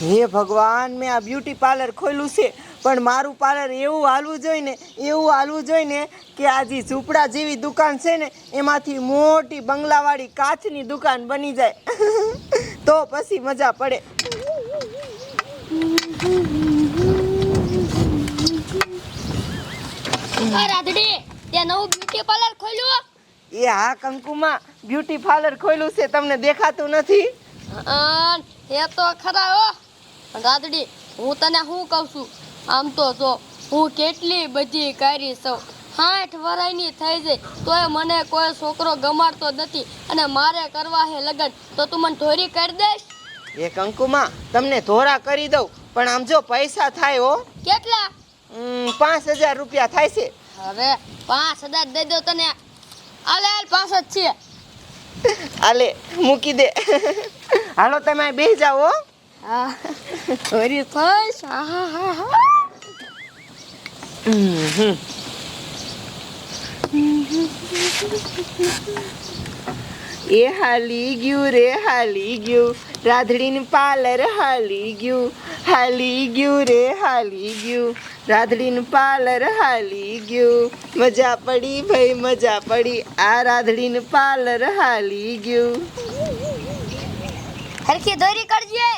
હે ભગવાન મેં આ બ્યુટી પાર્લર ખોલ્યું છે પણ મારું પાર્લર એવું હાલવું જોઈએ ને એવું હાલવું જોઈએ ને કે આ જે ઝૂંપડા જેવી દુકાન છે ને એમાંથી મોટી બંગલાવાળી કાચની દુકાન બની જાય. તો પછી મજા પડે. આ રાધડી તે નવું બ્યુટી પાર્લર ખોલ્યું એ હા કંકુમાં બ્યુટી પાર્લર ખોલ્યું છે તમને દેખાતું નથી? એ તો ખરા હો. રાધડી હું તને શું કહું છું? આમ તો જો હું કેટલી બધી કરી છું સાઠ વરાયની થઈ જાય તોય મને કોઈ છોકરો ગમાડતો નથી અને મારે કરવા હે લગન. તો તું મને ધોરી કરી દેશ એ કંકુમાં તમને ધોરા કરી દઉં પણ આમ જો પૈસા થાય હો. કેટલા? પાંચ હજાર રૂપિયા થાય છે. હવે પાંચ હજાર દઈ દો તને. આલે પાંચ જ છે. આલે મૂકી દે. હાલો તમે બે જાઓ હા હમ. એ હાલી ગયું રે હાલી ગયું રાધડીનું પાર્લર હાલી ગયું હાલી ગયું રે હાલી ગયું રાધડીનું પાર્લર હાલી ગયું મજા પડી ભાઈ મજા પડી આ રાધડીનું પાર્લર હાલી ગયું હરખી દોરી કરજે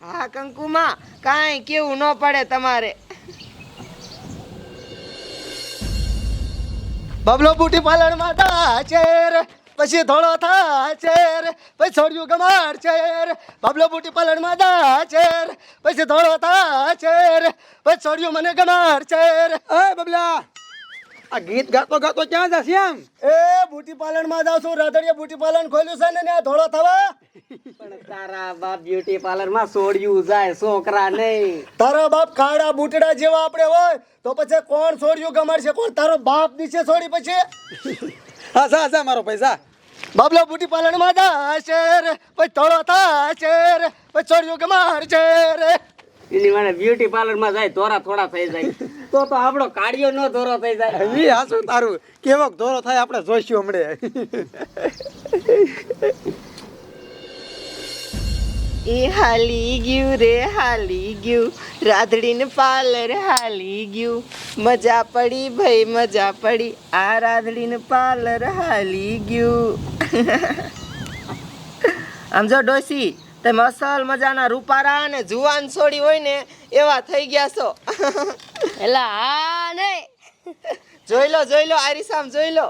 હા કંકુમાં કાંઈ કેવું ન પડે તમારે. બબલો બુટી પાલણ માતા ચેર પછી ધોળો થા ચેર પછી છોડ્યું ગમાર ચેર. બબલો બુટી પાલણ માતા ચેર પછી ધોળો થા ચેર પછી છોડ્યું મને ગમાર ચેર. એ બબલા આ ગીત ગાતો ગાતો ક્યાં જશે એમ? એ બુટી પાલનમાં જાઉં છું. રાધડીએ બુટી પાલન ખોલ્યું છે ને ત્યાં ધોળો થવા. પણ તારા બાપ બ્યુટી પાર્લરમાં સોડ્યું જાય છોકરા નહીં. તારા બાપ કાળા બુટડા જેવા આપણે હોય તો પછી કોણ છોડ્યું ગમાડશે? કોણ? તારો બાપ નીચે છોડી પછી. હા સા સા મારો પૈસા બબલો બુટી પાલનમાં જા રે પછી ધોળો થા રે પછી છોડ્યું ગમાર રે. એની મને બ્યુટી પાર્લરમાં જાય તોરા થોડા થઈ જાય. તો તો આપણો કાળિયો નો ધોરો થઈ જાય. વી હાસું તારું. કેવો ધોરો થાય આપણે જોઈશું હમણે. એ હાલી ગયું રે હાલી ગયું. રાધડીને પાર્લર હાલી ગયું. મજા પડી ભાઈ મજા પડી. આ રાધડીને પાર્લર હાલી ગયું. આમ જો ડોસી તમે અસલ મજાના રૂપારા અને જુવાન છોડી હોય ને એવા થઈ ગયા છો. એલા હા નહીં. જોઈ લો જોઈ લો આરીસામ જોઈ લો.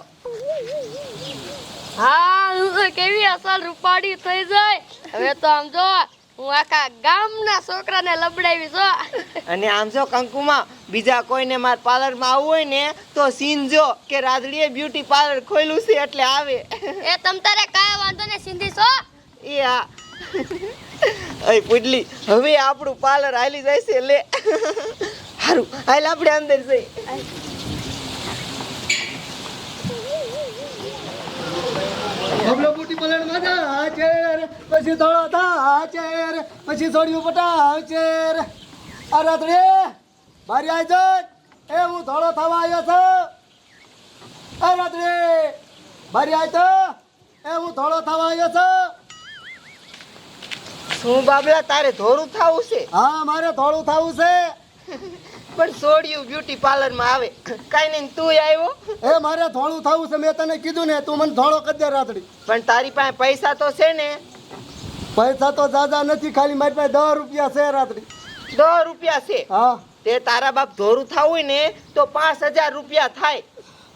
હા હું તો કેવી અસલ રૂપાડી થઈ જાય. હવે તો આમ જો હું આખા ગામના છોકરાને લબડાવી જો અને આમ જો કંકુમાં બીજા કોઈને માર પાર્લરમાં આવવું હોય ને તો સીન જો કે રાધડીએ બ્યુટી પાર્લર ખોલ્યું છે એટલે આવે. એ તમ તારે કાય વાંધો ને સિંધી છો? એ હા. અય પુડલી હવે આપણું પાર્લર હાલી જાય છે લે. હારું હાલ આપણે અંદર જઈ બબલો બુટી પલણ મજા ચેર પછી ધોળો થા ચેર પછી છોડ્યું પટાવ ચેર. આ રાત્રે મારી આઈ એ હું ધોળો થવા આવ્યો છો. આ રાત્રે મારી તો એ હું થોડો થવા આવ્યો છું. શું બાબલા તારે થોડું થવું છે? હા મારે થોડું થવું છે. પણ છોડ્યું બ્યુટી પાર્લરમાં આવે. કઈ નઈ તું આવ્યો? એ મારે થોડું થવું છે મેં તને કીધું ને તું મને થોડો કરી દે રાત્રી પણ તારી પાસે પૈસા તો છે ને. પૈસા તો દાદા નથી ખાલી મારી પાસે દસ રૂપિયા છે રાત્રી દસ રૂપિયા છે? હા. તે તારા બાપ ધોરું થાવું હોય ને તો પાંચ હજાર રૂપિયા થાય.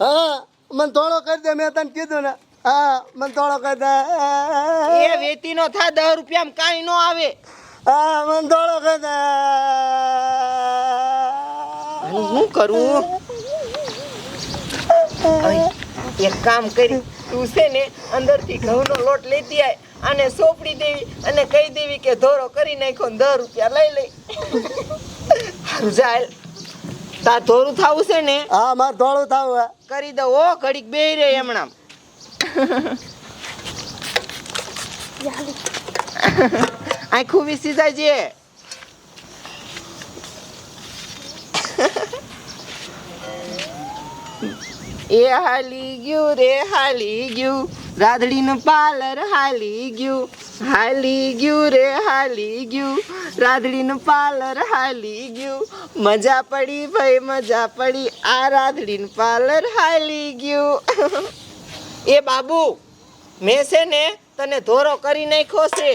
હા મને થોડો કરી દે મેં તને કીધું ને. હા મને થોડો કરી દે. એ વેતી નો થાય દસ રૂપિયા કાંઈ નો આવે. હા મને થોડો કરી હું શું કરું? એક કામ કરી. તું છે ને અંદરથી ઘઉંનો લોટ લેતી આય અને સોપડી દેવી અને કહી દેવી કે ધોરો કરી નાખ્યો ને દસ રૂપિયા લઈ લઈ. હારું જાય તાર ધોરું થાવું છે ને? હા મારે ધોળું થવું કરી દઉં ઓ ઘડીક બે રે હમણાં આખું વિસી જાય એ હાલી ગયું રે હાલી ગયું રાધડીનું પાર્લર હાલી ગયું હાલી ગયું રે હાલી ગયું રાધડીનું પાર્લર હાલી ગયું મજા પડી ભાઈ મજા પડી આ રાધડીનું પાર્લર હાલી ગયું એ બાબુ મેં છે ને તને ધોરો કરી નાખ્યો છે.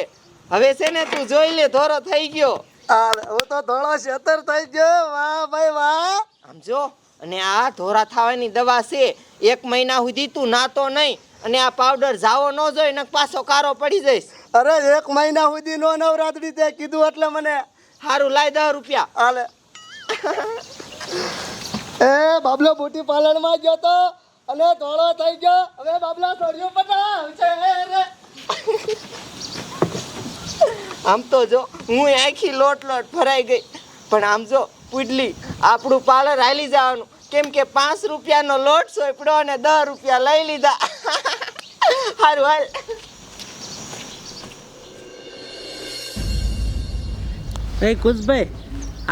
હવે છે ને તું જોઈ લે ધોરો થઈ ગયો. હું તો ધોળો શેતર થઈ ગયો. વાહ ભાઈ વાહ. આમ જો અને આ ધોરા થવાની દવા છે એક મહિના સુધી તું નાતો નહીં અને આ પાવડર જાવો ન જોઈ ને પાછો કારો પડી જઈશ. અરે એક મહિના સુધી નો નવરાત્રી તે કીધું એટલે મને સારું લાય દસ રૂપિયા. હાલે. એ બાબલો બુટી પાર્લરમાં ગયો તો અને ધોળો થઈ ગયો. હવે બાબલા સોડિયો પટાવ છે રે. આમ તો જો હું આખી લોટ લોટ ભરાઈ ગઈ. પણ આમ જો પુડલી આપણું પાર્લર હાલી જવાનું. કેમ કે પાંચ રૂપિયાનો લોટ સોંપડો અને દસ રૂપિયા લઈ લીધા. સારું હાલ. એ કુશભાઈ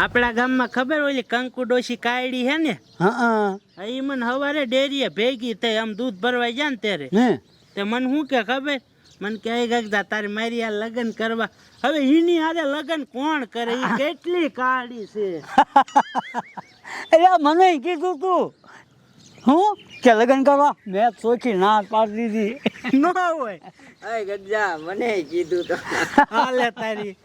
આપણા ગામમાં ખબર ઓલી કંકુ ડોશી કાયડી હે ને? હા એ મને હવારે ડેરીએ ભેગી થઈ આમ દૂધ ભરવા જાય ને ત્યારે. હે તે મને શું કે ખબર? મને કે ગગદા તારી મારી આ લગ્ન કરવા. હવે એની હારે લગ્ન કોણ કરે? એ કેટલી કાળી છે. એટલે મને કીધું તું. હું? કે લગ્ન કરવા? મેં સોચી ના પાડી દીધી. ન હોય. અરે ગજા મને કીધું તો. હાલે તારી.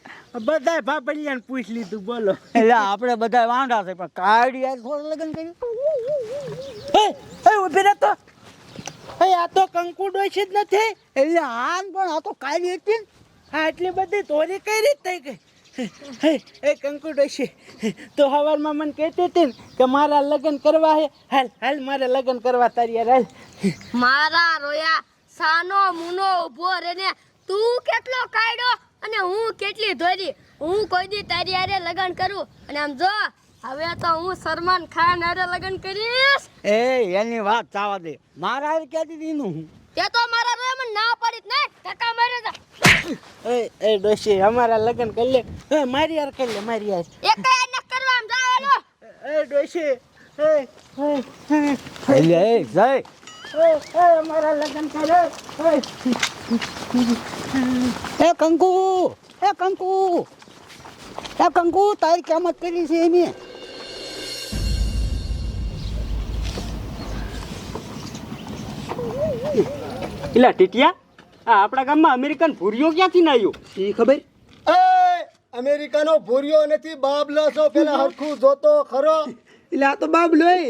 બધા ભાપડિયા ને પૂછ લીધું બોલો. એટલે આપણે બધા વાંઢા છે પણ કાઢી આ થોડું લગ્ન કર્યું? એ એ ઊભી તો. એ આ તો કંકુ છે જ નથી. એટલે આન પણ આ તો કાઢી હતી આ આટલી બધી તોરી કઈ રીત થઈ ગઈ. હે, એ કંકુ છે. તો હવારમાં મને કહેતી હતી કે મારા લગ્ન કરવા હે. હાલ હાલ મારે લગ્ન કરવા તારી યાર હાલ. મારા રોયા સાનો મુનો ઊભો રેને તું કેટલો કાયડો અને હું કેટલી ધોરી? હું કોઈ દી તારી હારે લગ્ન કરું? અને આમ જો હવે તો હું સલમાન ખાન હારે લગ્ન કરીશ. એ એની વાત ચાવા દે. મારા હારે કહેતી દીધી નું હું. તે તો મારા રે મને ના પડી જ ને. ધક્કા મારે જા. એ એ ડોશી અમારા લગ્ન કરી લે. એ મારી યાર કરી લે મારી યાર એક કઈ ન કરવા આમ જાવ હેલો એ ડોશી એ એ, એ, એટલે એ જય. એ, એ, અમારા લગ્ન કરે. એ. એ કંકુ. એ કંકુ. એ કંકુ તારી કેમત કરી છે એની? એલા ટીટિયા આ આપણા ગામમાં અમેરિકન ભૂરિયો ક્યાંથી ના આવ્યો એ ખબર? એ અમેરિકાનો ભૂરિયો નથી બાબલો છો પેલા હરખું જોતો ખરો? એટલે આ તો બાબલો એ.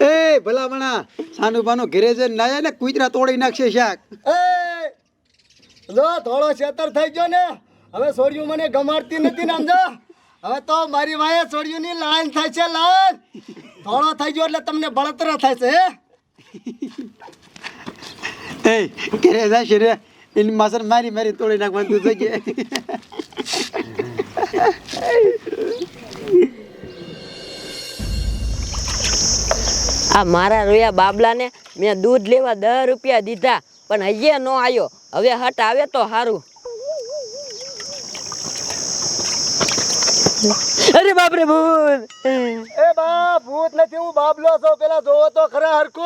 ભલા મણા સાનુભાનો ઘેરે જઈને ના જાય ને કુતરા તોડી નાખશે શાક. એ જો થોડો છેતર થઈ ગયો ને હવે સોડિયું મને ગમાડતી નથી ને સમજો હવે તો મારી વાએ સોડિયુંની લાઈન થાય છે લાઈન. થોડો થઈ ગયો એટલે તમને બળતરા થાય છે હે? એ kere જશે રે એની માસર મારી મારી તોડી નાખવાનું તું જોજે આ મારા રોયા બાબલાને મેં દૂધ લેવા દસ રૂપિયા દીધા પણ હજી નો આવ્યો હવે હટ આવે તો સારું અરે બાપરે ભૂત. એ બા ભૂત નથી હું બાબલો છો. પેલા જોવો તો ખરા હરખો.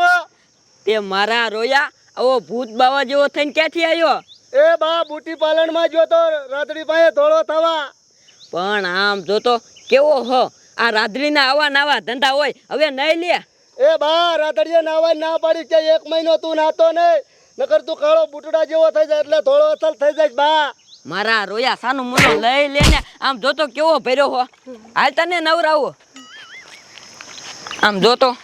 તે મારા રોયા આવો ભૂત બાવા જેવો થઈને ક્યાંથી આવ્યો એ બા બુટી પાલનમાં જો તો રાતડી પાસે ધોળો થવા. પણ આમ જોતો કેવો હો? આ રાધડીના આવા નાવા ધંધા હોય હવે નહીં લે. એ બા રાત્રીએ નાવા ના પાડી કે એક મહિનો તું નાતો નહીં નકર તું કાળો બુટડા જેવો થઈ જાય એટલે ધોળો અસલ થઈ જાય બા. મારા રોયા સાનું મુનો લઈ લેને આમ જોતો કેવો ભર્યો હો? હાલ તને નવરાવો. આમ જોતો